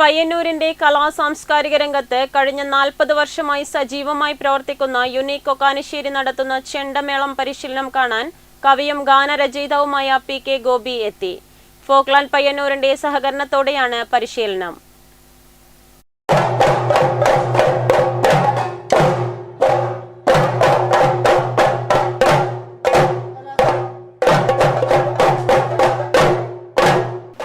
പയ്യന്നൂരിന്റെ കലാ സാംസ്കാരിക രംഗത്ത് കഴിഞ്ഞ നാൽപ്പത് വർഷമായി സജീവമായി പ്രവർത്തിക്കുന്ന യുനീക് ഒക്കാനശ്ശേരി നടത്തുന്ന ചെണ്ടമേളം പരിശീലനം കാണാൻ കവിയും ഗാനരചയിതാവുമായ പി കെ ഗോപി എത്തി. ഫോക്ലാൻഡ് പയ്യന്നൂരിന്റെ സഹകരണത്തോടെയാണ് പരിശീലനം.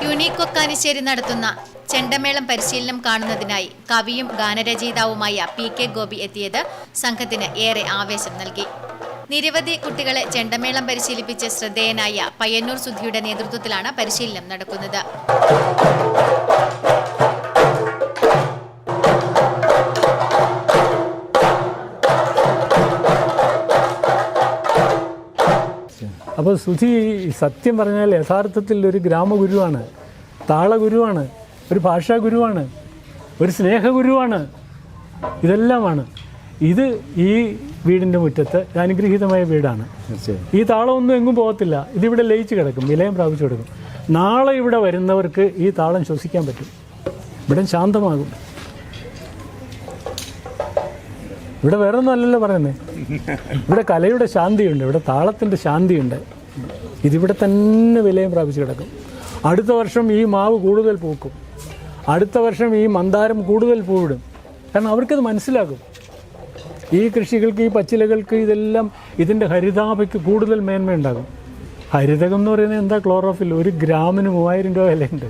യുനീക് കൊക്കാനിശ്ശേരി നടത്തുന്ന ചെണ്ടമേളം പരിശീലനം കാണുന്നതിനായി കവിയും ഗാനരചയിതാവുമായ പി കെ ഗോപി എത്തിയത് സംഘത്തിന് ഏറെ ആവേശം നൽകി. നിരവധി കുട്ടികളെ ചെണ്ടമേളം പരിശീലിപ്പിച്ച് ശ്രദ്ധേയനായ പയ്യന്നൂർ സുധിയുടെ നേതൃത്വത്തിലാണ് പരിശീലനം നടക്കുന്നത്. അപ്പോൾ സുധി സത്യം പറഞ്ഞാൽ യഥാർത്ഥത്തിൽ ഒരു ഗ്രാമഗുരുവാണ് താളഗുരുവാണ്. ഒരു ഭാഷാ ഗുരുവാണ് ഒരു സ്നേഹഗുരുവാണ് ഇതെല്ലാമാണ്. ഇത് ഈ വീടിന്റെ മുറ്റത്ത് അനുഗ്രഹീതമായ വീടാണ്. ഈ താളമൊന്നും എങ്ങും പോകത്തില്ല. ഇതിവിടെ ലയിച്ച് കിടക്കും വിലയം പ്രാപിച്ചു കിടക്കും. നാളെ ഇവിടെ വരുന്നവർക്ക് ഈ താളം ശ്വസിക്കാൻ പറ്റും. ഇവിടെ ശാന്തമാകും. ഇവിടെ വേറെ ഒന്നും അല്ലല്ലോ പറയുന്നത് ഇവിടെ കലയുടെ ശാന്തിയുണ്ട് ഇവിടെ താളത്തിന്റെ ശാന്തിയുണ്ട്. ഇതിവിടെ തന്നെ വിലയം പ്രാപിച്ചു കിടക്കും. അടുത്ത വർഷം ഈ മാവ് കൂടുതൽ പൂക്കും. അടുത്ത വർഷം ഈ മന്ദാരം കൂടുതൽ പൂവിടും. കാരണം അവർക്കത് മനസ്സിലാകും. ഈ കൃഷികൾക്ക് ഈ പച്ചിലകൾക്ക് ഇതെല്ലാം ഇതിന്റെ ഹരിതാപയ്ക്ക് കൂടുതൽ മേന്മയുണ്ടാകും ഹരിതകം എന്ന് പറയുന്നത് എന്താ? ക്ലോറോഫിൽ ഒരു ഗ്രാമിന് മൂവായിരം രൂപ വിലയുണ്ട്.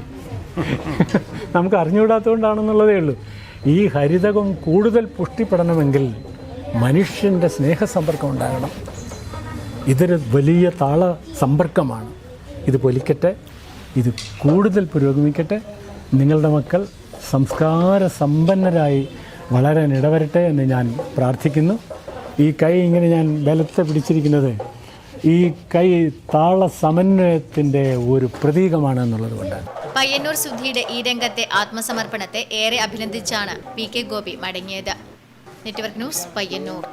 നമുക്ക് അറിഞ്ഞുകൂടാത്തതുകൊണ്ടാണെന്നുള്ളതേ ഉള്ളൂ. ഈ ഹരിതകം കൂടുതൽ പുഷ്ടിപ്പെടണമെങ്കിൽ മനുഷ്യന്റെ സ്നേഹസമ്പർക്കം ഉണ്ടാകണം. ഇതൊരു വലിയ താള സമ്പർക്കമാണ് ഇത് പൊലിക്കട്ടെ ഇത് കൂടുതൽ പുരോഗമിക്കട്ടെ. നിങ്ങളുടെ മക്കൾ സംസ്കാര സമ്പന്നരായി വളരാൻ ഇടവരട്ടെ എന്ന് ഞാൻ പ്രാർത്ഥിക്കുന്നു. ഈ കൈ ഇങ്ങനെ ഞാൻ ബലത്തെ പിടിച്ചിരിക്കുന്നത്. ഈ കൈ താള സമന്വയത്തിന്റെ ഒരു പ്രതീകമാണ് എന്നുള്ളത് കൊണ്ടാണ് പയ്യന്നൂർ സുധിയുടെ ഈ രംഗത്തെ ആത്മസമർപ്പണത്തെ ഏറെ അഭിനന്ദിച്ചാണ് പി കെ ഗോപി മടങ്ങിയത്. Network news Payyanur.